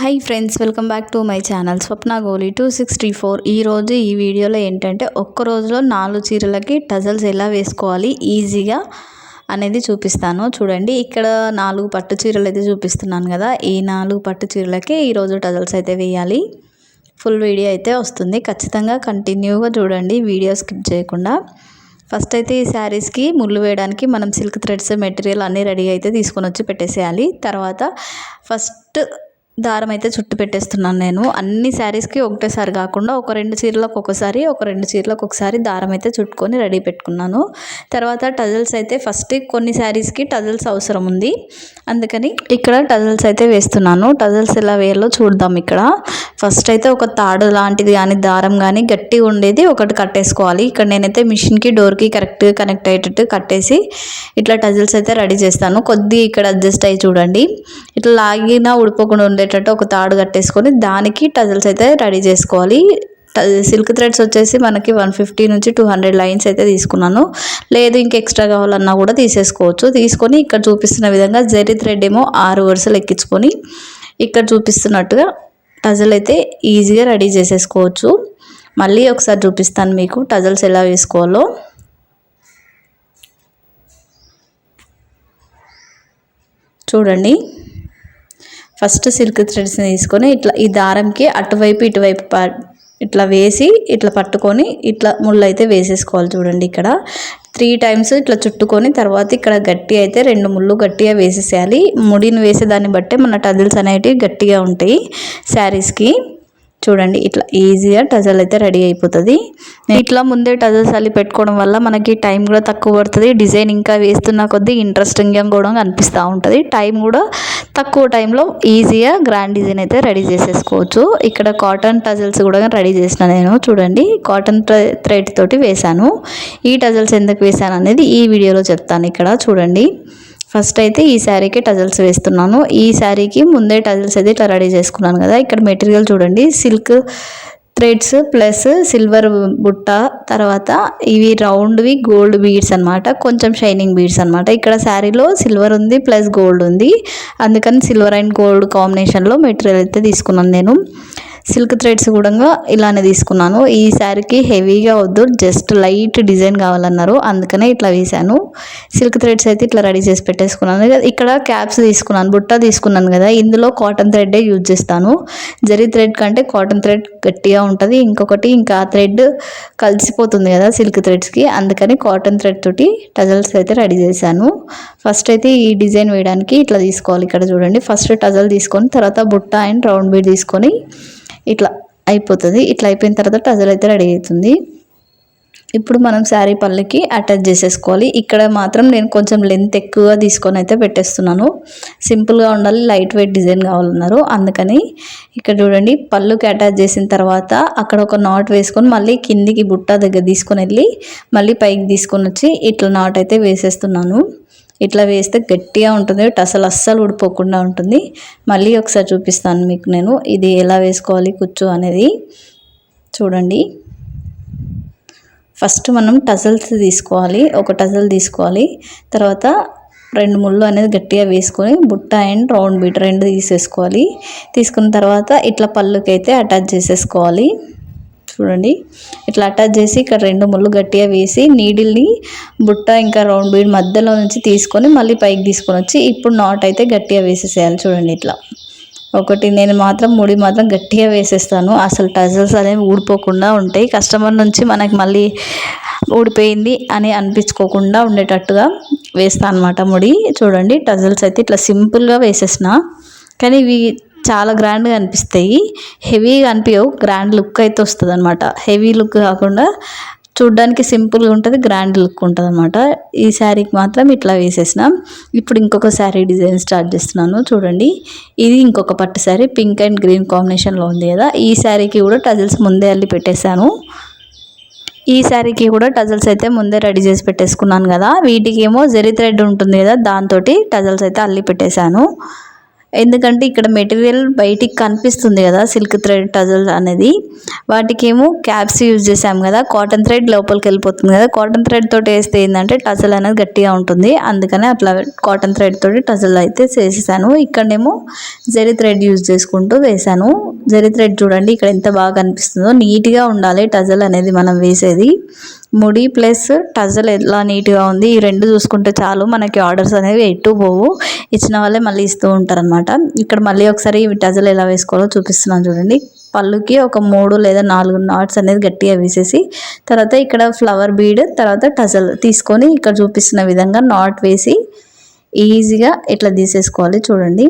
Hi friends welcome back to my channel Swapna Goli two six three four ఈరోజు ఈ వీడియోలో ఏంటంటే ఒక్క రోజులో నాలుగు చీరలకి టజల్స్ ఎలా వేసుకోవాలి ఈజీగా అనేది చూపిస్తాను. చూడండి ఇక్కడ నాలుగు పట్టు చీరలు అయితే చూపిస్తున్నాను కదా. ఈ నాలుగు పట్టు చీరలకి ఈరోజు టజల్స్ అయితే వేయాలి. ఫుల్ వీడియో అయితే వస్తుంది. ఖచ్చితంగా కంటిన్యూగా చూడండి వీడియో స్కిప్ చేయకుండా. ఫస్ట్ అయితే ఈ శారీస్కి ముళ్ళు వేయడానికి మనం సిల్క్ థ్రెడ్స్ మెటీరియల్ అన్నీ రెడీ అయితే తీసుకొని వచ్చి పెట్టేసేయాలి. తర్వాత ఫస్ట్ దారం అయితే చుట్టు పెట్టేస్తున్నాను నేను. అన్ని శారీస్కి ఒకటేసారి కాకుండా ఒక రెండు చీరలకు ఒకసారి ఒక రెండు చీరలకు ఒకసారి దారం అయితే చుట్టుకొని రెడీ పెట్టుకున్నాను. తర్వాత టజల్స్ అయితే ఫస్ట్ కొన్ని శారీస్కి టజల్స్ అవసరం ఉంది. అందుకని ఇక్కడ టజల్స్ అయితే వేస్తున్నాను. టజల్స్ ఎలా వేయాలో చూద్దాం ఇక్కడ. ఫస్ట్ అయితే ఒక తాడు లాంటిది కానీ దారం కానీ గట్టిగా ఉండేది ఒకటి కట్టేసుకోవాలి. ఇక్కడ నేనైతే మిషన్కి డోర్కి కరెక్ట్గా కనెక్ట్ అయ్యేటట్టు కట్టేసి ఇట్లా టజల్స్ అయితే రెడీ చేస్తాను. కొద్దిగా ఇక్కడ అడ్జస్ట్ అయ్యి చూడండి. ఇట్లా లాగినా ఉడిపోకుండా ఉండేటట్టు ఒక తాడు కట్టేసుకొని దానికి టజల్స్ అయితే రెడీ చేసుకోవాలి. సిల్క్ థ్రెడ్స్ వచ్చేసి మనకి వన్ ఫిఫ్టీ నుంచి టూ హండ్రెడ్ లైన్స్ అయితే తీసుకున్నాను. లేదు ఇంక ఎక్స్ట్రా కావాలన్నా కూడా తీసేసుకోవచ్చు. తీసుకొని ఇక్కడ చూపిస్తున్న విధంగా జెరీ థ్రెడ్ ఏమో ఆరు వరుసలు ఎక్కించుకొని ఇక్కడ చూపిస్తున్నట్టుగా టజల్ అయితే ఈజీగా రెడీ చేసేసుకోవచ్చు. మళ్ళీ ఒకసారి చూపిస్తాను మీకు టజల్స్ ఎలా వేసుకోవాలో. చూడండి. ఫస్ట్ సిల్క్ థ్రెడ్స్ని తీసుకొని ఇట్లా ఈ దారంకి అటువైపు ఇటువైపు ఇట్లా వేసి ఇట్లా పట్టుకొని ఇట్లా ముళ్ళు అయితే వేసేసుకోవాలి చూడండి ఇక్కడ. త్రీ టైమ్స్ ఇట్లా చుట్టుకొని తర్వాత ఇక్కడ గట్టి అయితే రెండు ముళ్ళు గట్టిగా వేసేసేయాలి. ముడిని వేసేదాన్ని బట్టే మన టజిల్స్ అనేటివి గట్టిగా ఉంటాయి శారీస్కి చూడండి ఇట్లా ఈజీగా టజల్ అయితే రెడీ అయిపోతుంది. ఇట్లా ముందే టజల్స్ అల్లి పెట్టుకోవడం వల్ల మనకి టైం కూడా తక్కువ పడుతుంది. డిజైన్ ఇంకా వేస్తున్న కొద్దీ ఇంట్రెస్టింగ్గా కూడా అనిపిస్తూ ఉంటుంది. టైం కూడా తక్కువ టైంలో ఈజీగా గ్రాండ్ డిజైన్ అయితే రెడీ చేసేసుకోవచ్చు. ఇక్కడ కాటన్ టజల్స్ కూడా రెడీ చేసిన నేను చూడండి. కాటన్ థ్రెడ్ తోటి వేశాను. ఈ టజల్స్ ఎందుకు వేశాను అనేది ఈ వీడియోలో చెప్తాను ఇక్కడ చూడండి. ఫస్ట్ అయితే ఈ శారీకి టజల్స్ వేస్తున్నాను. ఈ శారీకి ముందే టజల్స్ అయితే ఇట్లా రెడీ చేసుకున్నాను కదా. ఇక్కడ మెటీరియల్ చూడండి సిల్క్ థ్రెడ్స్ ప్లస్ సిల్వర్ బుట్ట తర్వాత ఇవి రౌండ్వి గోల్డ్ బీడ్స్ అనమాట కొంచెం షైనింగ్ బీడ్స్ అనమాట ఇక్కడ శారీలో సిల్వర్ ఉంది ప్లస్ గోల్డ్ ఉంది. అందుకని సిల్వర్ అండ్ గోల్డ్ కాంబినేషన్లో మెటీరియల్ అయితే తీసుకున్నాను నేను. సిల్క్ థ్రెడ్స్ కూడా ఇలానే తీసుకున్నాను. ఈ శారీకి హెవీగా వద్దు జస్ట్ లైట్ డిజైన్ కావాలన్నారు. అందుకనే ఇట్లా వేసాను సిల్క్ థ్రెడ్స్ అయితే ఇట్లా రెడీ చేసి పెట్టేసుకున్నాను. ఇక్కడ క్యాప్స్ తీసుకున్నాను బుట్ట తీసుకున్నాను కదా. ఇందులో కాటన్ థ్రెడ్డే యూజ్ చేస్తాను. జరీ థ్రెడ్ కంటే కాటన్ థ్రెడ్ గట్టిగా ఉంటుంది. ఇంకొకటి ఇంకా థ్రెడ్ కలిసిపోతుంది కదా సిల్క్ థ్రెడ్స్కి. అందుకని కాటన్ థ్రెడ్ తోటి టజల్స్ అయితే రెడీ చేశాను. ఫస్ట్ అయితే ఈ డిజైన్ వేయడానికి ఇట్లా తీసుకోవాలి. ఇక్కడ చూడండి. ఫస్ట్ టజల్ తీసుకొని తర్వాత బుట్ట అండ్ రౌండ్ బీడ్ తీసుకొని ఇట్లా అయిపోతుంది. ఇట్లా అయిపోయిన తర్వాత టజల్ అయితే రెడీ అవుతుంది. ఇప్పుడు మనం శారీ పళ్ళకి అటాచ్ చేసేసుకోవాలి. ఇక్కడ మాత్రం నేను కొంచెం లెంత్ ఎక్కువగా తీసుకొని అయితే పెట్టేస్తున్నాను. సింపుల్గా ఉండాలి లైట్ వెయిట్ డిజైన్ కావాలన్నారు. అందుకని ఇక్కడ చూడండి పళ్ళుకి అటాచ్ చేసిన తర్వాత అక్కడ ఒక నాట్ వేసుకొని మళ్ళీ కిందికి బుట్ట దగ్గర తీసుకొని వెళ్ళి మళ్ళీ పైకి తీసుకొని వచ్చి ఇట్లా నాట్ అయితే వేసేస్తున్నాను. ఇట్లా వేస్తే గట్టిగా ఉంటుంది. అసలు అస్సలు ఊడిపోకుండా ఉంటుంది. మళ్ళీ ఒకసారి చూపిస్తాను మీకు నేను. ఇది ఎలా వేసుకోవాలి కూర్చో అనేది. చూడండి. ఫస్ట్ మనం టజల్స్ తీసుకోవాలి. ఒక టజల్ తీసుకోవాలి. తర్వాత రెండు ముళ్ళు అనేది గట్టిగా వేసుకొని బుట్ట అండ్ రౌండ్ బీట్ రెండు తీసేసుకోవాలి. తీసుకున్న తర్వాత ఇట్లా పళ్ళుకైతే అటాచ్ చేసేసుకోవాలి. చూడండి. ఇట్లా అటాచ్ చేసి ఇక్కడ రెండు ముళ్ళు గట్టిగా వేసి నీడిల్ని బుట్ట ఇంకా రౌండ్ బీడ్ మధ్యలో నుంచి తీసుకొని మళ్ళీ పైకి తీసుకొని వచ్చి ఇప్పుడు నాట్ అయితే గట్టిగా వేసేసేయాలి చూడండి ఇట్లా. ఒకటి నేను మాత్రం ముడి మాత్రం గట్టిగా వేసేస్తాను. అసలు టజల్స్ అనేవి ఊడిపోకుండా ఉంటాయి. కస్టమర్ నుంచి మనకి మళ్ళీ ఊడిపోయింది అని అనిపించుకోకుండా ఉండేటట్టుగా వేస్తాను అనమాట ముడి. చూడండి టజల్స్ అయితే ఇట్లా సింపుల్గా వేసేసిన. కానీ ఇవి చాలా గ్రాండ్గా అనిపిస్తాయి. హెవీగా అనిపించవు గ్రాండ్ లుక్ అయితే వస్తుంది అనమాట హెవీ లుక్ కాకుండా చూడ్డానికి సింపుల్గా ఉంటుంది గ్రాండ్ లుక్ ఉంటుంది అనమాట ఈ శారీకి మాత్రం ఇట్లా వేసేసినాం. ఇప్పుడు ఇంకొక శారీ డిజైన్ స్టార్ట్ చేస్తున్నాను. చూడండి. ఇది ఇంకొక పట్టు శారీ. పింక్ అండ్ గ్రీన్ కాంబినేషన్లో ఉంది కదా. ఈ శారీకి కూడా టజిల్స్ ముందే అల్లి పెట్టేశాను. ఈ శారీకి కూడా టజల్స్ అయితే ముందే రెడీ చేసి పెట్టేసుకున్నాను కదా. వీటికి ఏమో జెరీ థ్రెడ్ ఉంటుంది కదా. దాంతో టజల్స్ అయితే అల్లి పెట్టేశాను. ఎందుకంటే ఇక్కడ మెటీరియల్ బయటికి కనిపిస్తుంది కదా సిల్క్ థ్రెడ్ టజల్ అనేది. వాటికేమో క్యాప్స్ యూజ్ చేసాం కదా కాటన్ థ్రెడ్ లోపలికి వెళ్ళిపోతుంది కదా. కాటన్ థ్రెడ్ తోటి వేస్తే ఏంటంటే టజల్ అనేది గట్టిగా ఉంటుంది. అందుకనే అట్లా కాటన్ థ్రెడ్ తోటి టజల్ అయితే చేసేసాను. ఇక్కడనేమో జరీ థ్రెడ్ యూజ్ చేసుకుంటూ వేసాను జరీ థ్రెడ్ చూడండి ఇక్కడ ఎంత బాగా కనిపిస్తుందో. నీట్గా ఉండాలి టజల్ అనేది మనం వేసేది. ముడి ప్లస్ టజల్ ఎలా నీట్గా ఉంది ఈ రెండు చూసుకుంటే చాలు. మనకి ఆర్డర్స్ అనేవి ఎటు పోవు. ఇచ్చిన వాళ్ళే మళ్ళీ ఇస్తూ ఉంటారనమాట ఇక్కడ మళ్ళీ ఒకసారి టజల్ ఎలా వేసుకోవాలో చూపిస్తున్నాను చూడండి. పళ్ళుకి ఒక మూడు లేదా నాలుగు నాట్స్ అనేది గట్టిగా వేసేసి తర్వాత ఇక్కడ ఫ్లవర్ బీడ్ తర్వాత టజల్ తీసుకొని ఇక్కడ చూపిస్తున్న విధంగా నాట్ వేసి ఈజీగా ఇట్లా తీసేసుకోవాలి చూడండి.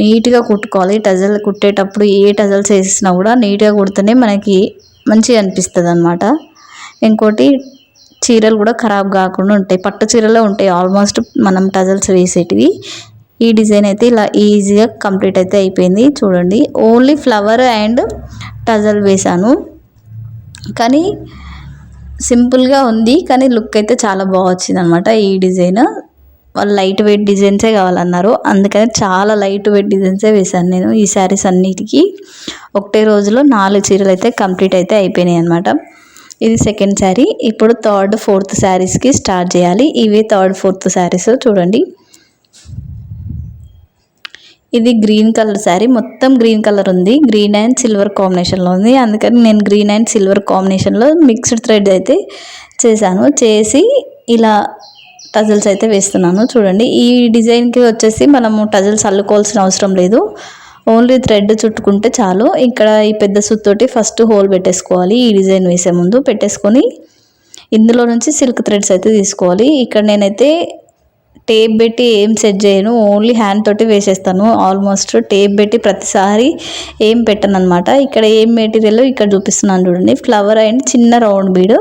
నీట్గా కుట్టుకోవాలి. టజల్ కుట్టేటప్పుడు ఏ టజల్స్ వేసినా కూడా నీట్గా కుడితేనే మనకి మంచిగా అనిపిస్తుంది అనమాట ఇంకోటి చీరలు కూడా ఖరాబ్ కాకుండా ఉంటాయి. పట్టు చీరలే ఉంటాయి. ఆల్మోస్ట్ మనం టజల్స్ వేసేటివి. ఈ డిజైన్ అయితే ఇలా ఈజీగా కంప్లీట్ అయితే అయిపోయింది. చూడండి. ఓన్లీ ఫ్లవర్ అండ్ టజల్ వేశాను. కానీ సింపుల్గా ఉంది. కానీ లుక్ అయితే చాలా బాగా వచ్చింది అనమాట ఈ డిజైన్. వాళ్ళు లైట్ వెయిట్ డిజైన్సే కావాలన్నారు. అందుకని చాలా లైట్ వెయిట్ డిజైన్సే వేశాను నేను ఈ శారీస్ అన్నిటికీ. ఒకటే రోజులో నాలుగు చీరలు అయితే కంప్లీట్ అయితే అయిపోయినాయి అనమాట ఇది సెకండ్ శారీ ఇప్పుడు థర్డ్ ఫోర్త్ శారీస్కి స్టార్ట్ చేయాలి. ఇవి థర్డ్ ఫోర్త్ శారీస్ చూడండి. ఇది గ్రీన్ కలర్ శారీ మొత్తం గ్రీన్ కలర్ ఉంది. గ్రీన్ అండ్ సిల్వర్ కాంబినేషన్లో ఉంది. అందుకని నేను గ్రీన్ అండ్ సిల్వర్ కాంబినేషన్లో మిక్స్డ్ థ్రెడ్ అయితే చేశాను. చేసి ఇలా టజల్స్ అయితే వేస్తున్నాను. చూడండి. ఈ డిజైన్కి వచ్చేసి మనము టజల్స్ అల్లుకోవాల్సిన అవసరం లేదు. ఓన్లీ థ్రెడ్ చుట్టుకుంటే చాలు. ఇక్కడ ఈ పెద్ద సుత్తోటి ఫస్ట్ హోల్ పెట్టేసుకోవాలి. ఈ డిజైన్ వేసే ముందు పెట్టేసుకొని ఇందులో నుంచి సిల్క్ థ్రెడ్స్ అయితే తీసుకోవాలి. ఇక్కడ నేనైతే టేప్ పెట్టి ఏం సెట్ చేయను. ఓన్లీ హ్యాండ్ తోటి వేసేస్తాను. ఆల్మోస్ట్ టేప్ పెట్టి ప్రతిసారి ఏం పెట్టను అనమాట ఇక్కడ ఏం మెటీరియల్ ఇక్కడ చూపిస్తున్నాను చూడండి. ఫ్లవర్ అండ్ చిన్న రౌండ్ బీడ్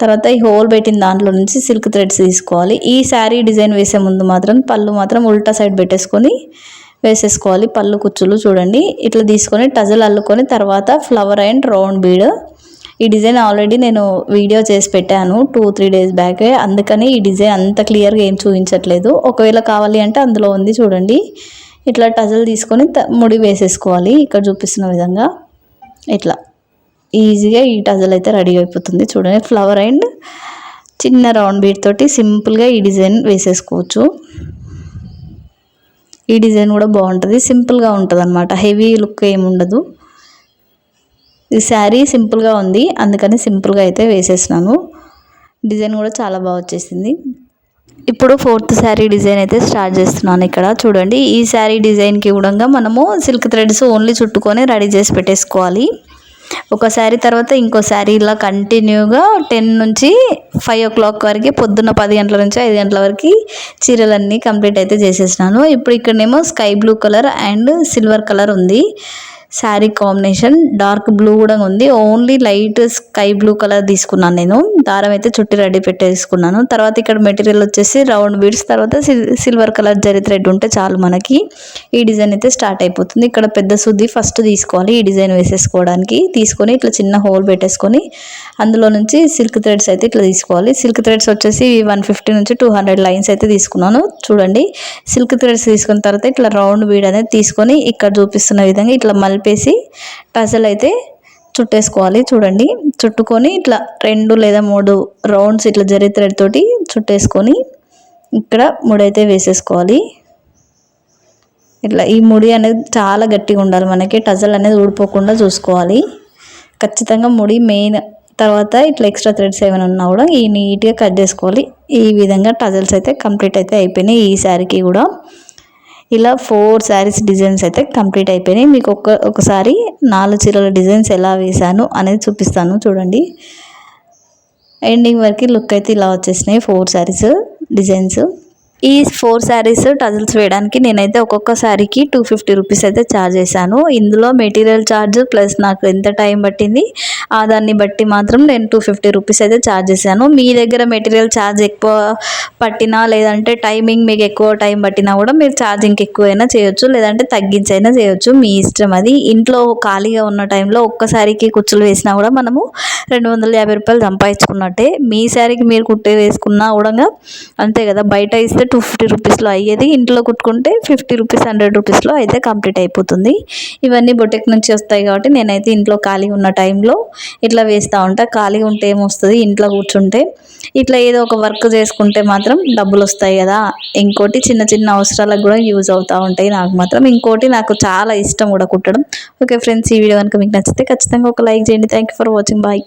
తర్వాత ఈ హోల్ పెట్టిన దాంట్లో నుంచి సిల్క్ థ్రెడ్స్ తీసుకోవాలి. ఈ శారీ డిజైన్ వేసే ముందు మాత్రం పళ్ళు మాత్రం ఉల్టా సైడ్ పెట్టేసుకొని వేసేసుకోవాలి. పళ్ళు కుచ్చులు చూడండి. ఇట్లా తీసుకొని టజల్ అల్లుకొని తర్వాత ఫ్లవర్ అండ్ రౌండ్ బీడ్ ఈ డిజైన్ ఆల్రెడీ నేను వీడియో చేసి పెట్టాను టూ త్రీ డేస్ బ్యాకే అందుకని ఈ డిజైన్ అంత క్లియర్గా ఏం చూపించట్లేదు. ఒకవేళ కావాలి అంటే అందులో ఉంది చూడండి. ఇట్లా టజల్ తీసుకొని ముడి వేసేసుకోవాలి. ఇక్కడ చూపిస్తున్న విధంగా. ఇట్లా. ఈజీగా ఈ టజల్ అయితే రెడీ అయిపోతుంది చూడండి. ఫ్లవర్ అండ్ చిన్న రౌండ్ బీట్ తోటి సింపుల్గా ఈ డిజైన్ వేసేసుకోవచ్చు. ఈ డిజైన్ కూడా బాగుంటుంది. సింపుల్గా ఉంటుంది అనమాట హెవీ లుక్ ఏమి ఉండదు. ఈ శారీ సింపుల్గా ఉంది. అందుకని సింపుల్గా అయితే వేసేసినాను. డిజైన్ కూడా చాలా బాగా వచ్చేసింది. ఇప్పుడు ఫోర్త్ శారీ డిజైన్ అయితే స్టార్ట్ చేస్తున్నాను ఇక్కడ. చూడండి ఈ శారీ డిజైన్కి కూడా మనము సిల్క్ థ్రెడ్స్ ఓన్లీ చుట్టుకొని రెడీ చేసి పెట్టేసుకోవాలి. ఒక శారీ తర్వాత ఇంకో శారీ ఇలా కంటిన్యూగా టెన్ నుంచి ఫైవ్ ఓ క్లాక్ వరకు పొద్దున్న పది గంటల నుంచి ఐదు గంటల వరకు చీరలన్నీ కంప్లీట్ అయితే చేసేసినాను. ఇప్పుడు ఇక్కడనేమో sky blue colour and silver colour ఉంది. శారీ కాంబినేషన్. డార్క్ బ్లూ కూడా ఉంది. Only light sky blue colour తీసుకున్నాను నేను. దారం అయితే చుట్టి రెడీ పెట్టేసుకున్నాను. తర్వాత ఇక్కడ మెటీరియల్ వచ్చేసి రౌండ్ బీడ్స్ తర్వాత సిల్వర్ కలర్ జరి థ్రెడ్ ఉంటే చాలు మనకి. ఈ డిజైన్ అయితే స్టార్ట్ అయిపోతుంది. ఇక్కడ పెద్ద సుద్ది ఫస్ట్ తీసుకోవాలి ఈ డిజైన్ వేసేసుకోవడానికి. తీసుకొని ఇట్లా చిన్న హోల్ పెట్టేసుకొని అందులో నుంచి సిల్క్ థ్రెడ్స్ అయితే ఇట్లా తీసుకోవాలి. సిల్క్ థ్రెడ్స్ వచ్చేసి వన్ ఫిఫ్టీ నుంచి టూ హండ్రెడ్ లైన్స్ అయితే తీసుకున్నాను. చూడండి. సిల్క్ థ్రెడ్స్ తీసుకున్న తర్వాత ఇట్లా రౌండ్ బీడ్ అనేది తీసుకొని ఇక్కడ చూపిస్తున్న విధంగా ఇట్లా కలిపేసి టజల్ అయితే చుట్టేసుకోవాలి. చూడండి. చుట్టుకొని ఇట్లా రెండు లేదా మూడు రౌండ్స్ ఇట్లా జరి థ్రెడ్ తోటి చుట్టేసుకొని ఇక్కడ ముడైతే వేసేసుకోవాలి. ఇట్లా ఈ ముడి అనేది చాలా గట్టిగా ఉండాలి మనకి. టజల్ అనేది ఊడిపోకుండా చూసుకోవాలి. ఖచ్చితంగా ముడి మెయిన్ తర్వాత ఇట్లా ఎక్స్ట్రా థ్రెడ్స్ ఏమైనా ఉన్నా కూడా ఈ నీట్గా కట్ చేసుకోవాలి. ఈ విధంగా టజల్స్ అయితే కంప్లీట్ అయితే అయిపోయినాయి ఈ శారీకి కూడా. ఇలా ఫోర్ శారీస్ డిజైన్స్ అయితే కంప్లీట్ అయిపోయినాయి. మీకు ఒక్క ఒకసారి నాలుగు చీరల డిజైన్స్ ఎలా వేశాను అనేది చూపిస్తాను చూడండి. ఎండింగ్ వరకు లుక్ అయితే ఇలా వచ్చేసినాయి ఫోర్ శారీస్ డిజైన్స్ ఈ ఫోర్ శారీస్ టజిల్స్ వేయడానికి నేనైతే ఒక్కొక్క శారీకి టూ ఫిఫ్టీ రూపీస్ అయితే ఛార్జ్ చేశాను. ఇందులో మెటీరియల్ ఛార్జ్ ప్లస్ నాకు ఎంత టైం పట్టింది ఆ దాన్ని బట్టి మాత్రం నేను టూ ఫిఫ్టీ రూపీస్ అయితే ఛార్జ్ చేశాను. మీ దగ్గర మెటీరియల్ ఛార్జ్ ఎక్కువ పట్టినా లేదంటే టైమింగ్ మీకు ఎక్కువ టైం పట్టినా కూడా మీరు ఛార్జింగ్ ఎక్కువైనా చేయొచ్చు లేదంటే తగ్గించైనా చేయొచ్చు. మీ ఇష్టం అది. ఇంట్లో ఖాళీగా ఉన్న టైంలో ఒక్కసారికి కుచ్చులు వేసినా కూడా మనము రెండు వందల యాభై రూపాయలు సంపాదించుకున్నట్టే. మీ శారీకి మీరు కుట్టే వేసుకున్నా కూడా అంతే కదా బయట ఇస్తే టూ ఫిఫ్టీ రూపీస్లో అయ్యేది. ఇంట్లో కుట్టుకుంటే ఫిఫ్టీ రూపీస్ హండ్రెడ్ రూపీస్లో అయితే కంప్లీట్ అయిపోతుంది. ఇవన్నీ బొటెక్ నుంచి వస్తాయి కాబట్టి నేనైతే ఇంట్లో ఖాళీ ఉన్న టైంలో ఇట్లా వేస్తూ ఉంటా. ఖాళీ ఉంటే ఏమొస్తుంది? ఇంట్లో కూర్చుంటే. ఇట్లా ఏదో ఒక వర్క్ చేసుకుంటే మాత్రం డబ్బులు వస్తాయి కదా. ఇంకోటి చిన్న చిన్న అవసరాలకు కూడా యూజ్ అవుతూ ఉంటాయి నాకు మాత్రం. ఇంకోటి నాకు చాలా ఇష్టం కూడా కుట్టడం. ఓకే ఫ్రెండ్స్ ఈ వీడియో కనుక మీకు నచ్చితే ఖచ్చితంగా ఒక లైక్ చేయండి. Thank for watching bye